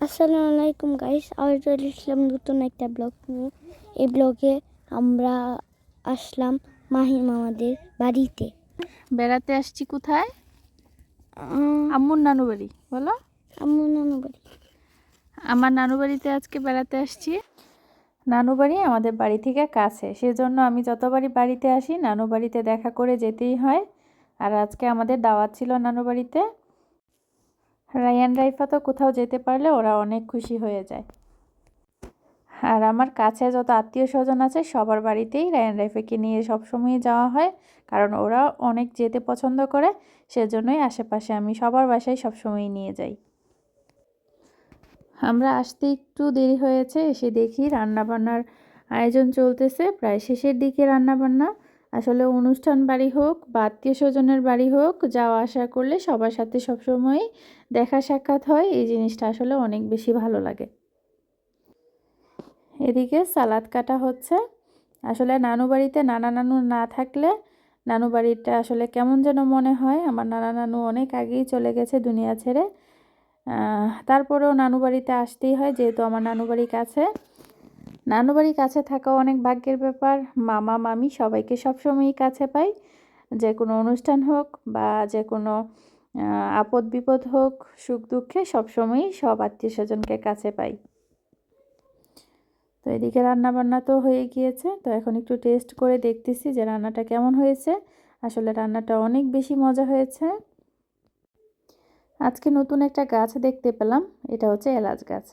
আসসালামু আলাইকুম গাইস আজ চলে আসলাম নতুন একটা ব্লগ নিয়ে এই ব্লগে আমরা আসলাম মাহিম আমাদের বাড়িতে বেড়াতে আসছি কোথায়? আম্মুর নানু বাড়ি বলো। আম্মু নানু বাড়ি। আমার নানু বাড়িতে আজকে বেড়াতে আসছি। নানু বাড়ি আমাদের বাড়ি থেকে কাছে। সেজন্য আমি যতবারই বাড়িতে আসি নানু বাড়িতে দেখা করে যেতেই হয়। আর আজকে আমাদের দাওয়াত ছিল নানু বাড়িতে। রায়ান রাইফা তো কোথাও যেতে পারলে ওরা অনেক খুশি হয়ে যায়। আর আমার কাছে যত আত্মীয় স্বজন আছে, সবার বাড়িতেই রায়ান রাইফাকে নিয়ে সবসময় যাওয়া হয়, কারণ ওরা অনেক যেতে পছন্দ করে, সেজন্যই আশেপাশে আমি সবার বাসায় সবসময় নিয়ে যাই। আমরা আসতে একটু দেরি হয়েছে, এসে দেখি রান্নাবান্নার আয়োজন চলতেছে, প্রায় শেষের দিকে রান্নাবান্না। আসলে অনুষ্ঠান বাড়ি হোক বা আত্মীয় স্বজনের বাড়ি হোক, যাওয়া আসা করলে সবার সাথে সবসময়ই দেখা সাক্ষাৎ হয়। এই জিনিসটা আসলে অনেক বেশি ভালো লাগে। এদিকে সালাদ কাটা হচ্ছে। আসলে নানু বাড়িতে নানা নানু না থাকলে নানু বাড়িটা আসলে কেমন যেন মনে হয়। আমার নানা নানু অনেক আগেই চলে গেছে দুনিয়া ছেড়ে। তারপরেও নানু বাড়িতে আসতেই হয়, যেহেতু আমার নানু বাড়ি কাছে। নানু বাড়ি কাছে থাকা অনেক ভাগ্যের ব্যাপার। মামা, মামি সবাইকে সবসময়ই কাছে পাই। যে কোনো অনুষ্ঠান হোক বা যে কোনো আপদ বিপদ হোক, সুখ দুঃখে সবসময়ই সব আত্মীয় স্বজনকে কাছে পাই। তো এদিকে রান্না বান্না তো হয়ে গিয়েছে। তো এখন একটু টেস্ট করে দেখতেছি যে রান্নাটা কেমন হয়েছে। আসলে রান্নাটা অনেক বেশি মজা হয়েছে। আজকে নতুন একটা গাছ দেখতে পেলাম। এটা হচ্ছে এলাচ গাছ।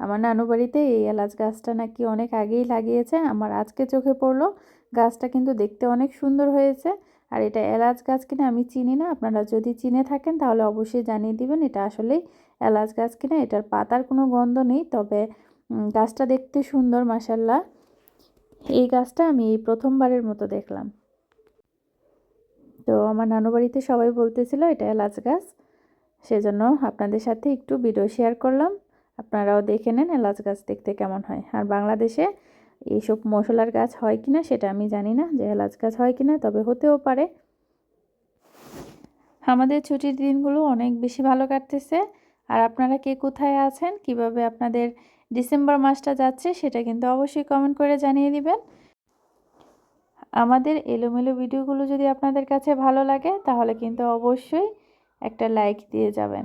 আমার নানু বাড়িতে এই এলাচ গাছটা নাকি অনেক আগেই লাগিয়েছে। আমার আজকে চোখে পড়ল। গাছটা কিন্তু দেখতে অনেক সুন্দর হয়েছে। আর এটা এলাচ গাছ কিনা আমি চিনি না। আপনারা যদি চিনে থাকেন তাহলে অবশ্যই জানিয়ে দিবেন। এটা আসলেই এলাচ গাছ কিনা। এটার পাতার কোনো গন্ধ নেই। তবে গাছটা দেখতে সুন্দর মাসাল্লাহ এই গাছটা আমি এই প্রথমবারের মতো দেখলাম। তো আমার নানু বাড়িতে সবাই বলতেছিল, এটা এলাচ গাছ। সেজন্য আপনাদের সাথে একটু ভিডিও শেয়ার করলাম। আপনারাও দেখে নেন এলাচ গাছ দেখতে কেমন হয়। আর বাংলাদেশে এইসব মশলার গাছ হয় কিনা সেটা আমি জানি না, যে এলাচ গাছ হয় কিনা, তবে হতেও পারে। আমাদের ছুটির দিনগুলো অনেক বেশি ভালো কাটতেছে। আর আপনারা কে কোথায় আছেন, কীভাবে আপনাদের ডিসেম্বর মাসটা যাচ্ছে, সেটা কিন্তু অবশ্যই কমেন্ট করে জানিয়ে দিবেন। আমাদের এলোমেলো ভিডিওগুলো যদি আপনাদের কাছে ভালো লাগে, তাহলে কিন্তু অবশ্যই একটা লাইক দিয়ে যাবেন।